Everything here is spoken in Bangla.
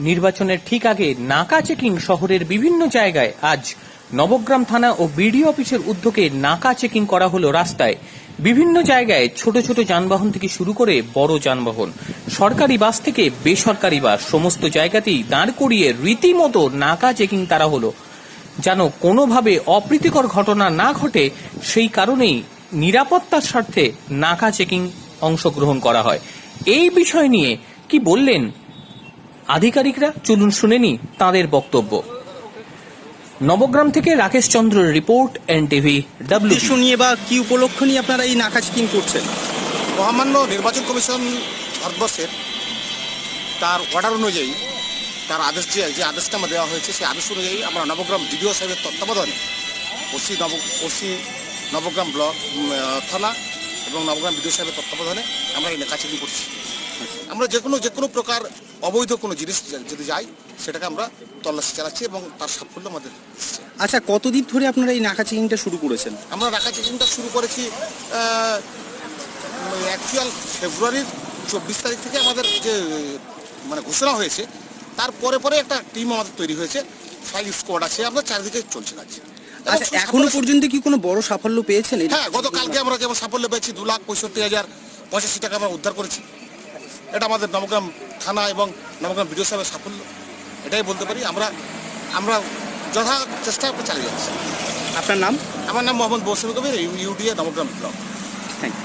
নির্বাচনের ঠিক আগে নাকা চেকিং শহরের বিভিন্ন জায়গায় আজ নবগ্রাম থানা ও বিডিও অফিসের উদ্যোগে নাকা চেকিং করা হলো রাস্তায়। বিভিন্ন জায়গায় ছোট ছোট যানবাহন থেকে শুরু করে বড় যানবাহন। সরকারি বাস থেকে বেসরকারি বাস সমস্ত জায়গাতেই দাঁড় করিয়ে রীতিমতো নাকা চেকিং তারা হলো। যেন কোনোভাবে অপ্রীতিকর ঘটনা না ঘটে, সেই কারণেই নিরাপত্তার স্বার্থে নাকা চেকিং অংশগ্রহণ করা হয়। এই বিষয় নিয়ে কি বললেন আধিকারিকরা চলুন শুনে নি তাঁদের বক্তব্য। নবগ্রাম থেকে রাকেশ চন্দ্রের রিপোর্ট এনটিভি ডাব্লিউ উদ্দেশ্য নিয়ে বা কি উপলক্ষ নিয়ে আপনারা এই নাকা চেকিং করছেন? মহামান্য নির্বাচন কমিশন ভারতবর্ষের তার অর্ডার অনুযায়ী তার আদেশ যে যে আদেশনামা দেওয়া হয়েছে সেই আদেশ অনুযায়ী আমরা নবগ্রাম ডিডিও সাহেবের তত্ত্বাবধানে ওসি নব ওসি নবগ্রাম ব্লক থানা এবং নবগ্রাম বিডিও সাহেবের তত্ত্বাবধানে আমরা এই নেকা চেকিং করছি। আমরা যে কোনো যে কোনো প্রকার অবৈধ কোনো জিনিস যদি যাই সেটাকে আমরা তল্লাশি চালাচ্ছি এবং তার সাফল্য আমাদের আচ্ছা কতদিন ধরে আপনারা এই নাকা চেকিংটা শুরু করেছেন? আমরা নাকা চেকিংটা শুরু করেছি অ্যাকচুয়াল ফেব্রুয়ারির চব্বিশ তারিখ থেকে আমাদের যে মানে ঘোষণা হয়েছে তার পরে পরে একটা টিম আমাদের তৈরি হয়েছে ফাইভ স্কোয়াড আছে আমরা চারিদিকে চলছে কাজ। আচ্ছা এখনও পর্যন্ত কি কোনো বড় সাফল্য পেয়েছেন? হ্যাঁ গতকালকে আমরা যেমন সাফল্য পেয়েছি দু লাখ পঁয়ষট্টি হাজার পঁচাশি টাকা আমরা উদ্ধার করেছি। এটা আমাদের নবগ্রাম থানা এবং নবগ্রাম বিডিও সাহেবের সাফল্য এটাই বলতে পারি। আমরা আমরা যথা চেষ্টা করে চালিয়ে যাচ্ছি। আপনার নাম? আমার নাম মোহাম্মদ মৌসুমী কবির ইউডিএ নবগ্রাম ব্লক।